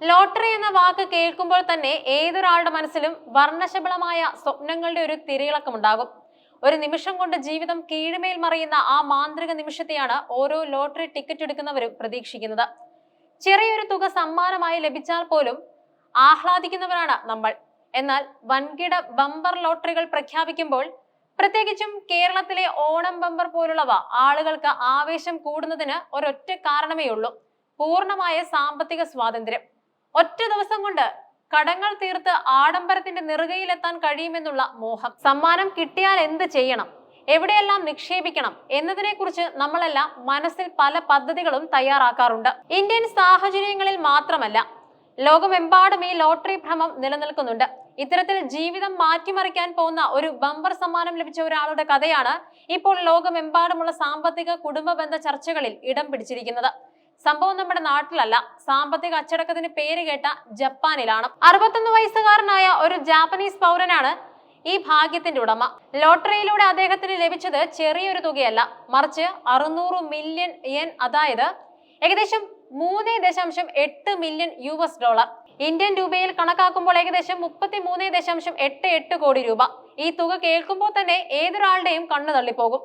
Lottery എന്ന വാക്ക് കേൾക്കുമ്പോൾ തന്നെ ഏതൊരാളുടെ മനസ്സിലും വർണശബളമായ സ്വപ്നങ്ങളുടെ ഒരു തിരയിളക്കമുണ്ടാകും ഒരു നിമിഷം കൊണ്ട് ജീവിതം കീഴ്മേൽ മറിയുന്ന ആ മാന്ത്രിക നിമിഷത്തെയാണ് ഓരോ ലോട്ടറി ടിക്കറ്റ് എടുക്കുന്നവരും പ്രതീക്ഷിക്കുന്നത്. ചെറിയൊരു തുക സമ്മാനമായി ലഭിച്ചാൽ പോലും ആഹ്ലാദിക്കുന്നവരാണ് നമ്മൾ. എന്നാൽ വൻകിട ബമ്പർ ലോട്ടറികൾ പ്രഖ്യാപിക്കുമ്പോൾ പ്രത്യേകിച്ചും കേരളത്തിലെ ഓണം ബമ്പർ പോലുള്ളവ ആളുകൾക്ക് ആവേശം കൂടുന്നതിന് ഒരൊറ്റ കാരണമേ ഉള്ളൂ പൂർണമായ സാമ്പത്തിക സ്വാതന്ത്ര്യം. ഒറ്റ ദിവസം കൊണ്ട് കടങ്ങൾ തീർത്ത് ആഡംബരത്തിന്റെ നെറുകയിലെത്താൻ കഴിയുമെന്നുള്ള മോഹം. സമ്മാനം കിട്ടിയാൽ എന്ത് ചെയ്യണം? എവിടെയെല്ലാം നിക്ഷേപിക്കണം? എന്നതിനെക്കുറിച്ച് നമ്മളെല്ലാം മനസ്സിൽ പല പദ്ധതികളും തയ്യാറാക്കാറുണ്ട്. ഇന്ത്യൻ സാഹചര്യങ്ങളിൽ മാത്രമല്ല ലോകമെമ്പാടും ഈ ലോട്ടറി ഭ്രമം നിലനിൽക്കുന്നുണ്ട്. ഇത്തരത്തിൽ ജീവിതം മാറ്റിമറിക്കാൻ പോകുന്ന ഒരു ബമ്പർ സമ്മാനം ലഭിച്ച ഒരാളുടെ കഥയാണ് ഇപ്പോൾ ലോകമെമ്പാടുമുള്ള സാമ്പത്തിക കുടുംബ ബന്ധ ചർച്ചകളിൽ ഇടം പിടിച്ചിരിക്കുന്നത്. സംഭവം നമ്മുടെ നാട്ടിലല്ല. സാമ്പത്തിക അച്ചടക്കത്തിന് പേര് കേട്ട ജപ്പാനിലാണ്. അറുപത്തൊന്ന് വയസ്സുകാരനായ ഒരു ജാപ്പനീസ് പൗരനാണ് ഈ ഭാഗ്യത്തിന്റെ ഉടമ. ലോട്ടറിയിലൂടെ അദ്ദേഹത്തിന് ലഭിച്ചത് ചെറിയൊരു തുകയല്ല. മറിച്ച് അറുന്നൂറ് മില്യൺ യെൻ അതായത് ഏകദേശം മൂന്ന് ദശാംശം എട്ട് million U S dollar. Indian രൂപയിൽ കണക്കാക്കുമ്പോൾ ഏകദേശം മുപ്പത്തി മൂന്ന് ദശാംശം എട്ട് എട്ട് കോടി രൂപ. ഈ തുക കേൾക്കുമ്പോൾ തന്നെ ഏതൊരാളുടെയും കണ്ണു തള്ളിപ്പോകും.